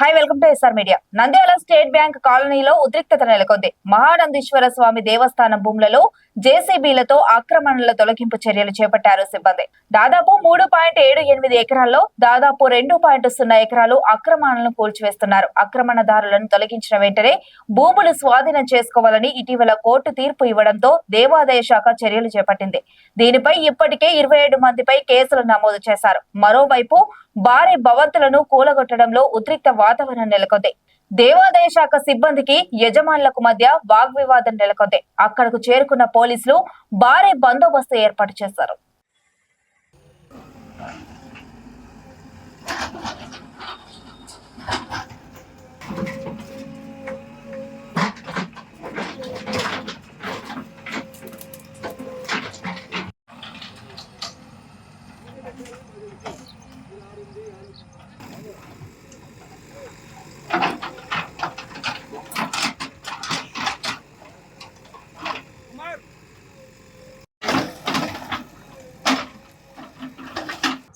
Hi welcome to S R media Nandyal state bank కాలనీలో ఉద్రిక్తత నెలకొంది. మహానందీశ్వర స్వామి దేవస్థానం భూములలో జేసీబీలతో ఆక్రమణల తొలగింపు చర్యలు చేపట్టారు సిబ్బంది. దాదాపు మూడు పాయింట్ ఏడు ఎనిమిది ఎకరాల్లో దాదాపు రెండు పాయింట్ సున్నా ఎకరాలు ఆక్రమణలను కూల్చివేస్తున్నారు. ఆక్రమణదారులను తొలగించిన వెంటనే భూములు స్వాధీనం చేసుకోవాలని ఇటీవల కోర్టు తీర్పు ఇవ్వడంతో దేవాదాయ శాఖ చర్యలు చేపట్టింది. దీనిపై ఇప్పటికే ఇరవై ఏడు మందిపై కేసులు నమోదు చేశారు. మరోవైపు భారీ భవంతులను కూలగొట్టడంలో ఉద్రిక్త వాతావరణం నెలకొంది. దేవాదాయ శాఖ సిబ్బందికి యజమానులకు మధ్య వాగ్వివాదం నెలకొంది. అక్కడకు చేరుకున్న పోలీసులు భారీ బందోబస్తు ఏర్పాటు చేశారు.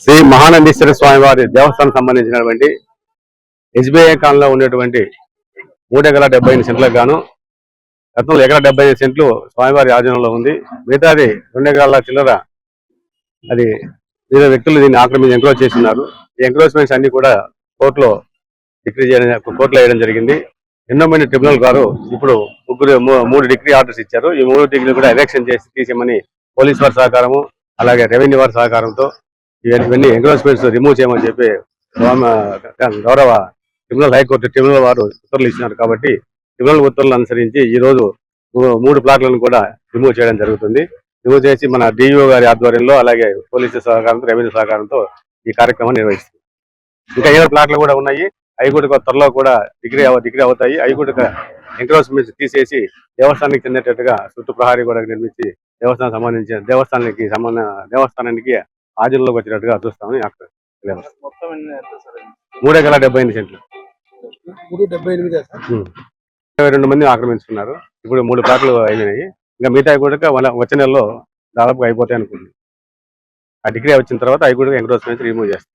శ్రీ మహానందీశ్వర స్వామి వారి దేవస్థానం సంబంధించినటువంటి ఎస్బీఐ కాలంలో ఉండేటువంటి మూడు ఎకరాల డెబ్బై ఐదు సెంట్లకు గాను గతంలో ఎకరా డెబ్బై ఐదు సెంట్లు స్వామివారి ఆధీనంలో ఉంది. మిగతాది రెండు ఎకరాల చిల్లర అది వివిధ వ్యక్తులు దీన్ని ఆక్రమించి ఎంక్రోచ్ చేస్తున్నారు. ఈ ఎంక్రోచ్మెంట్స్ అన్ని కూడా కోర్టులో డిగ్రీ చేయడం కోర్టులో వేయడం జరిగింది. ఎన్నో మంది ట్రిబ్యునల్ గారు ఇప్పుడు ముగ్గురు మూడు డిగ్రీ ఆర్డర్స్ ఇచ్చారు. ఈ మూడు డిగ్రీలు కూడా ఎలక్షన్ చేసి తీసేయమని పోలీస్ వారి సహకారము అలాగే రెవెన్యూ వారి సహకారంతో ఇవన్నీ ఎంక్రోచ్మెంట్స్ రిమూవ్ చేయమని చెప్పి గౌరవ ట్రిబ్యునల్ హైకోర్టు ట్రిబ్యునల్ వారు ఉత్తర్వులు ఇచ్చినారు కాబట్టి ట్రిబ్యునల్ ఉత్తర్వులు అనుసరించి ఈ రోజు మూడు ప్లాట్లను కూడా రిమూవ్ చేయడం జరుగుతుంది. రిమూవ్ చేసి మన డిఇఓ గారి ఆధ్వర్యంలో అలాగే పోలీసు సహకారంతో రెవెన్యూ సహకారంతో ఈ కార్యక్రమం నిర్వహిస్తుంది. ఇంకా ఏదో ప్లాట్లు కూడా ఉన్నాయి. అవి కూడా త్వరలో కూడా డిగ్రీ డిగ్రీ అవుతాయి. అవి కూడా ఎంక్రోచ్మెంట్స్ తీసేసి దేవస్థానానికి చెందేటట్టుగా చుట్టూ ప్రహారీ కూడా నిర్మించి దేవస్థానం సంబంధించిన దేవస్థానానికి సంబంధ దేవస్థానానికి ఆధీనంలోకి వచ్చినట్టుగా చూస్తామని? మూడు ఎకరాల డెబ్బై ఎనిమిది సెంట్లు. ఇరవై రెండు మంది ఆక్రమించుకున్నారు. ఇప్పుడు మూడు ప్లాట్లు అయినాయి. ఇంకా మిగతా కూడా వచ్చే నెలలో దాదాపుగా అయిపోతాయి అనుకుంది ఆ డిగ్రీ వచ్చిన తర్వాత అవి కూడా ఎంక్రోచ్మెంట్స్ రిమూవ్ చేస్తాం.